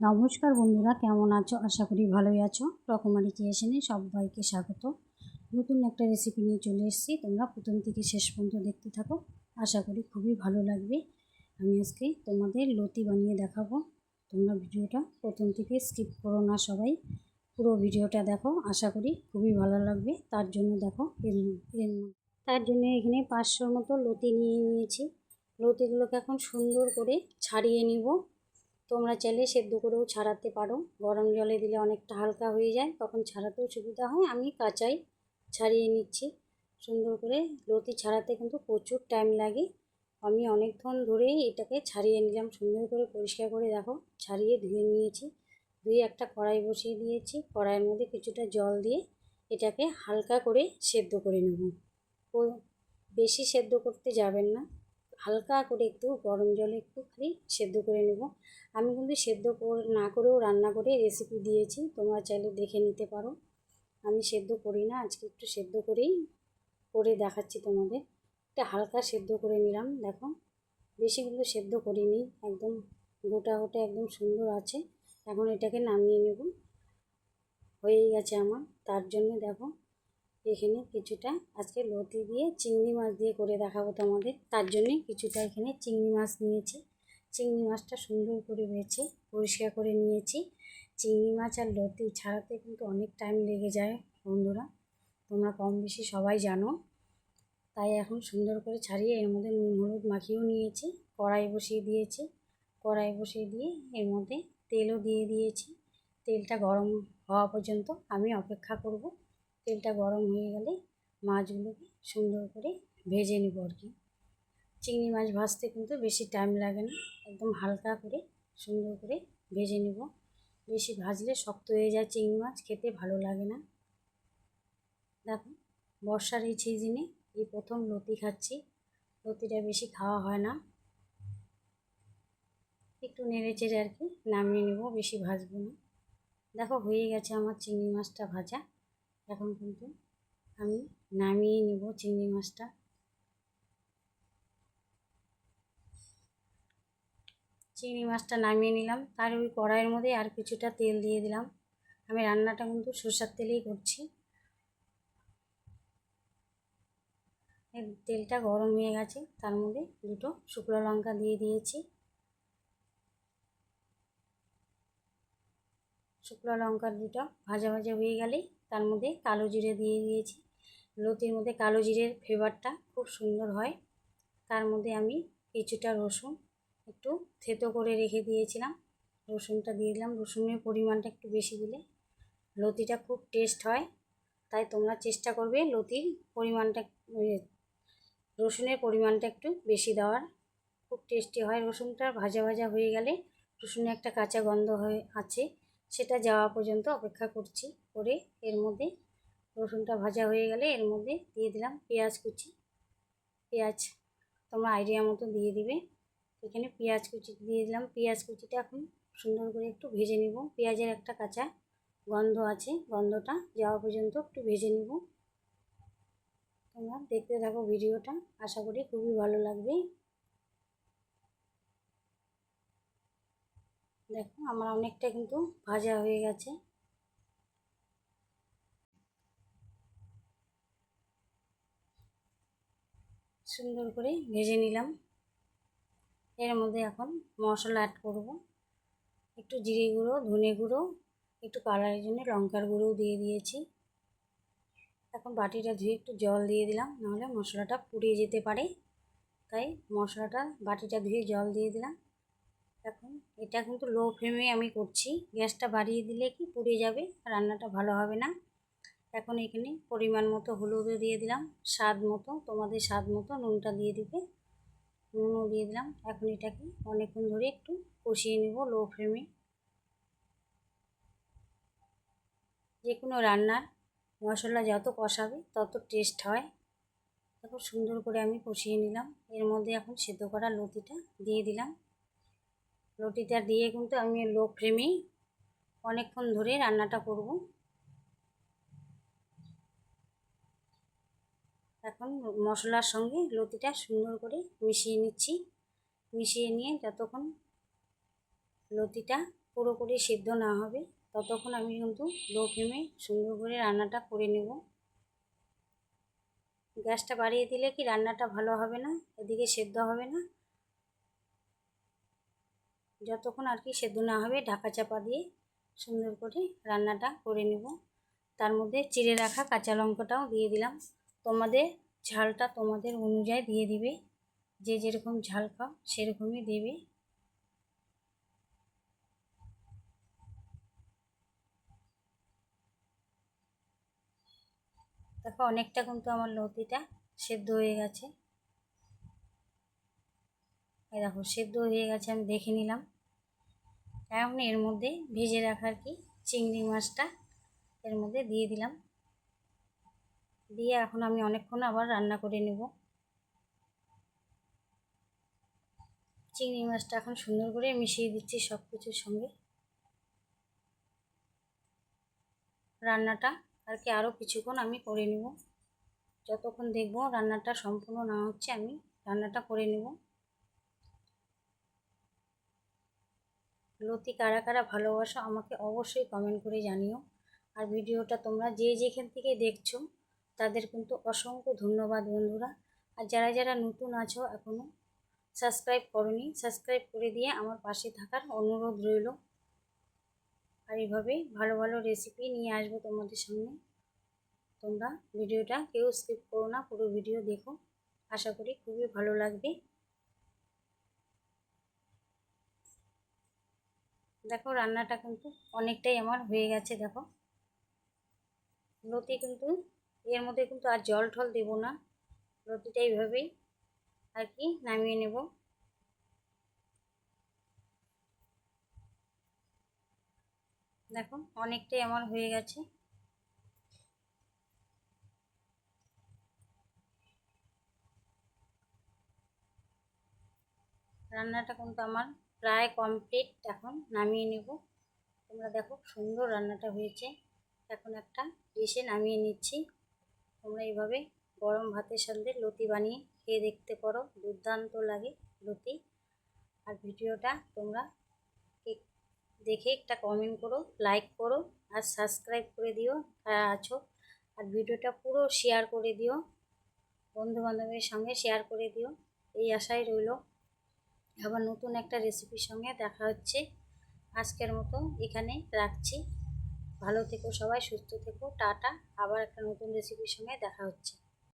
নমস্কার বন্ধুরা, কেমন আছো? আশা করি ভালোই আছো। রকমারি ক্রিয়েশনে সবাইকে স্বাগত। নতুন একটা রেসিপি নিয়ে চলে এসেছি। তোমরা প্রথম থেকে শেষ পর্যন্ত দেখতে থাকো। আশা করি খুবই ভালো লাগবে। আমি আজকে তোমাদের লতি বানিয়ে দেখাবো। তোমরা ভিডিওটা প্রথম থেকে স্কিপ করো না সবাই। পুরো ভিডিওটা দেখো। আশা করি খুবই ভালো লাগবে। তার জন্য দেখো তার জন্য এখানে পাঁচশোর মতো লতি নিয়ে নিয়েছি। লতিগুলোকে এখন সুন্দর করে ছাড়িয়ে নিব। তোমরা চাইলে সেদ্ধ করেও ছাড়াতে পারো। গরম জলে দিলে অনেকটা হালকা হয়ে যায়, তখন ছাড়াতেও সুবিধা হয়। আমি কাঁচাই ছাড়িয়ে নিচ্ছি। সুন্দর করে লতি ছাড়াতে কিন্তু প্রচুর টাইম লাগে। আমি অনেকক্ষণ ধরেই এটাকে ছাড়িয়ে নিলাম। সুন্দর করে পরিষ্কার করে দেখো, ছাড়িয়ে ধুয়ে নিয়েছি। ধুয়ে একটা কড়াই বসিয়ে দিয়েছি। কড়াইয়ের মধ্যে কিছুটা জল দিয়ে এটাকে হালকা করে সেদ্ধ করে নেব। বেশি সেদ্ধ করতে যাবেন না। হালকা করে একটু গরম জলে একটু খালি সেদ্ধ করে নেব। আমি কিন্তু সেদ্ধ না করেও রান্না করে রেসিপি দিয়েছি, তোমরা চাইলে দেখে নিতে পারো। আমি সেদ্ধ করি না, আজকে একটু সেদ্ধ করেই করে দেখাচ্ছি তোমাদের। একটা হালকা সেদ্ধ করে নিলাম, দেখো। বেশি কিন্তু সেদ্ধ করিনি, একদম গোটা গোটা একদম সুন্দর আছে। এখন এটাকে নামিয়ে নেব। হয়েই গেছে আমার, তার জন্য দেখো। এখানে কিছুটা আজকে লতি দিয়ে চিংড়ি মাছ দিয়ে করে দেখাবো তোমাদের। তার জন্যে কিছুটা এখানে চিংড়ি মাছ নিয়েছি। চিংড়ি মাছটা সুন্দর করে বেছে পরিষ্কার করে নিয়েছি। চিংড়ি মাছ আর লতি ছাড়াতে কিন্তু অনেক টাইম লেগে যায় বন্ধুরা। তোমরা কম বেশি সবাই জানো। তাই এখন সুন্দর করে ছাড়িয়ে এর মধ্যে নুন, হলুদ মাখিয়েও নিয়েছি। কড়াই বসিয়ে দিয়েছি। কড়াই বসিয়ে দিয়ে এর মধ্যে তেলও দিয়ে দিয়েছি। তেলটা গরম হওয়া পর্যন্ত আমি অপেক্ষা করব। তেলটা গরম হয়ে গেলে মাছগুলোকে সুন্দর করে ভেজে নেব আর কি। চিংড়ি মাছ ভাজতে কিন্তু বেশি টাইম লাগে না, একদম হালকা করে সুন্দর করে ভেজে নেব। বেশি ভাজলে শক্ত হয়ে যায় চিংড়ি মাছ, খেতে ভালো লাগে না। দেখো, বর্ষার এই সিজনে এই প্রথম লতি খাচ্ছি, লতিটা বেশি খাওয়া হয় না। একটু নেড়ে চেড়ে আর কি নামিয়ে নেব, বেশি ভাজবো না। দেখো হয়ে গেছে আমার চিংড়ি মাছটা ভাজা। এখন কিন্তু আমি নামিয়ে নেব চিংড়ি মাছটা। চিংড়ি মাছটা নামিয়ে নিলাম। তার ওই কড়াইয়ের মধ্যে আর কিছুটা তেল দিয়ে দিলাম। আমি রান্নাটা কিন্তু সরষার তেলেই করছি। তেলটা গরম হয়ে গেছে। তার মধ্যে দুটো শুকনো লঙ্কা দিয়ে দিয়েছি। শুকনো লঙ্কার দুটো ভাজা ভাজা হয়ে গেলেই তার মধ্যে কালো জিরে দিয়ে দিয়েছি। লতির মধ্যে কালো জিরের ফ্লেভারটা খুব সুন্দর হয়। তার মধ্যে আমি কিছুটা রসুন একটু থেতো করে রেখে দিয়েছিলাম। রসুনটা দিয়ে দিলাম। রসুনের পরিমাণটা একটু বেশি দিলে লতিটা খুব টেস্ট হয়। তাই তোমরা চেষ্টা করবে লতির পরিমাণটা রসুনের পরিমাণটা একটু বেশি দেওয়ার। খুব টেস্টি হয়। রসুনটা ভাজা ভাজা হয়ে গেলে রসুনে একটা কাঁচা গন্ধ হয়ে আছে। সেটা যাওয়া পর্যন্ত অপেক্ষা করছি করে এর মধ্যে রসুনটা ভাজা হয়ে গেলে এর মধ্যে দিয়ে দিলাম পেঁয়াজ কুচি। পেঁয়াজ তোমরা আইডিয়া মতো দিয়ে দিবে। এখানে পেঁয়াজ কুচি দিয়ে দিলাম। পেঁয়াজ কুচিটা এখন সুন্দর করে একটু ভেজে নিব। পেঁয়াজের একটা কাঁচা গন্ধ আছে, গন্ধটা যাওয়া পর্যন্ত একটু ভেজে নিব। তোমরা দেখতে থাকো ভিডিওটা। আশা করি খুবই ভালো লাগবে। দেখো, আমার অনেকটা কিন্তু ভাজা হয়ে গেছে। সুন্দর করে ভেজে নিলাম। এর মধ্যে এখন মশলা অ্যাড করব। একটু জিরে গুঁড়ো, ধনে গুঁড়ো, একটু কালারের জন্য লঙ্কার গুঁড়োও দিয়ে দিয়েছি। এখন বাটিটা ধুয়ে একটু জল দিয়ে দিলাম, নাহলে মশলাটা পুড়িয়ে যেতে পারে। তাই মশলাটা বাটিটা ধুয়ে জল দিয়ে দিলাম। এখন এটা কিন্তু লো ফ্লেমে আমি করছি। গ্যাসটা বাড়িয়ে দিলে কি পুড়ে যাবে, রান্নাটা ভালো হবে না। এখন এখানে পরিমাণ মতো হলুদও দিয়ে দিলাম, স্বাদ মতো, তোমাদের স্বাদ মতো নুনটা দিয়ে দিবে। নুনও দিয়ে দিলাম। এখন এটাকে অনেকক্ষণ ধরে একটু কষিয়ে নেব লো ফ্লেমে যে কোনো রান্নার মশলা যত কষাবে, তত টেস্ট হয়। দেখো, সুন্দর করে আমি কষিয়ে নিলাম। এর মধ্যে এখন সেদ্ধ করা লতিটা দিয়ে দিলাম। লতিটা দিয়ে কিন্তু আমি লো ফ্লেমেই অনেকক্ষণ ধরে রান্নাটা করব। এখন মশলার সঙ্গে লতিটা সুন্দর করে মিশিয়ে নিচ্ছি। মিশিয়ে নিয়ে যতক্ষণ লতিটা পুরোপুরি সিদ্ধ না হবে, ততক্ষণ আমি কিন্তু লো ফ্লেমে সুন্দর করে রান্নাটা করে নেব। গ্যাসটা বাড়িয়ে দিলে কি রান্নাটা ভালো হবে না? এদিকে সেদ্ধ হবে না। যতক্ষণ আর কি সেদ্ধ না হবে, ঢাকা চাপা দিয়ে সুন্দর করে রান্নাটা করে নেব। তার মধ্যে চিড়ে রাখা কাঁচা লঙ্কাটাও দিয়ে দিলাম। তোমাদের ঝালটা তোমাদের অনুযায়ী দিয়ে দিবে। যে যেরকম ঝাল খাও, সেরকমই দেবে। দেখো, অনেকটা কিন্তু আমার লতিটা সেদ্ধ হয়ে গেছে। এই দেখো, সেদ্ধ হয়ে গেছে, আমি দেখে নিলাম। এখন এর মধ্যে ভেজে রাখার কি চিংড়ি মাছটা এর মধ্যে দিয়ে দিলাম। দিয়ে এখন আমি অনেকক্ষণ আবার রান্না করে নেব। চিংড়ি মাছটা এখন সুন্দর করে মিশিয়ে দিচ্ছি সব কিছুর সঙ্গে। রান্নাটা আর কি আরও কিছুক্ষণ আমি করে নেব। যতক্ষণ দেখব রান্নাটা সম্পূর্ণ না হচ্ছে, আমি রান্নাটা করে নেব। লতি কারা কারা ভালোবাসো আমাকে অবশ্যই কমেন্ট করে জানিও। আর ভিডিওটা তোমরা যে যেখান থেকে দেখছ, তাদের কিন্তু অসংখ্য ধন্যবাদ বন্ধুরা। আর যারা যারা নতুন আছো এখনও সাবস্ক্রাইব করনি সাবস্ক্রাইব করে দিয়ে আমার পাশে থাকার অনুরোধ রইল। আর এইভাবেই ভালো ভালো রেসিপি নিয়ে আসব তোমাদের সামনে। তোমরা ভিডিওটা কেউ স্কিপ করো না, পুরো ভিডিও দেখো। আশা করি খুবই ভালো লাগবে। দেখো রান্নাটা কিন্তু অনেকটাই আমার হয়ে গেছে, দেখো। লতি কিন্তু, এর মধ্যে কিন্তু আর জল ঠল দেবো না। লতিটা এইভাবেই আর কি নামিয়ে নেব। দেখো, অনেকটাই আমার হয়ে গেছে। রান্নাটা কিন্তু আমার প্রায় কমপ্লিট এখন নামিয়ে নেব। তোমরা দেখো সুন্দর রান্নাটা হয়েছে। এখন একটা ডিশে নামিয়ে নিচ্ছি। তোমরা এইভাবে গরম ভাতের সাথে লতি বানিয়ে খেয়ে দেখতে পারো। দুর্দান্ত লাগে লতি। আর ভিডিওটা তোমরা দেখে একটা কমেন্ট করো লাইক করো আর সাবস্ক্রাইব করে দিও, যারা আছো। আর ভিডিওটা পুরো শেয়ার করে দিও। বন্ধু বান্ধবের সঙ্গে শেয়ার করে দিও। এই আশাই রইল। আবার নতুন একটা রেসিপির সঙ্গে দেখা হচ্ছে। আজকের মতো এখানে রাখছি। ভালো থেকো সবাই, সুস্থ থেকো, টাটা। আবার একটা নতুন রেসিপির সঙ্গে দেখা হচ্ছে।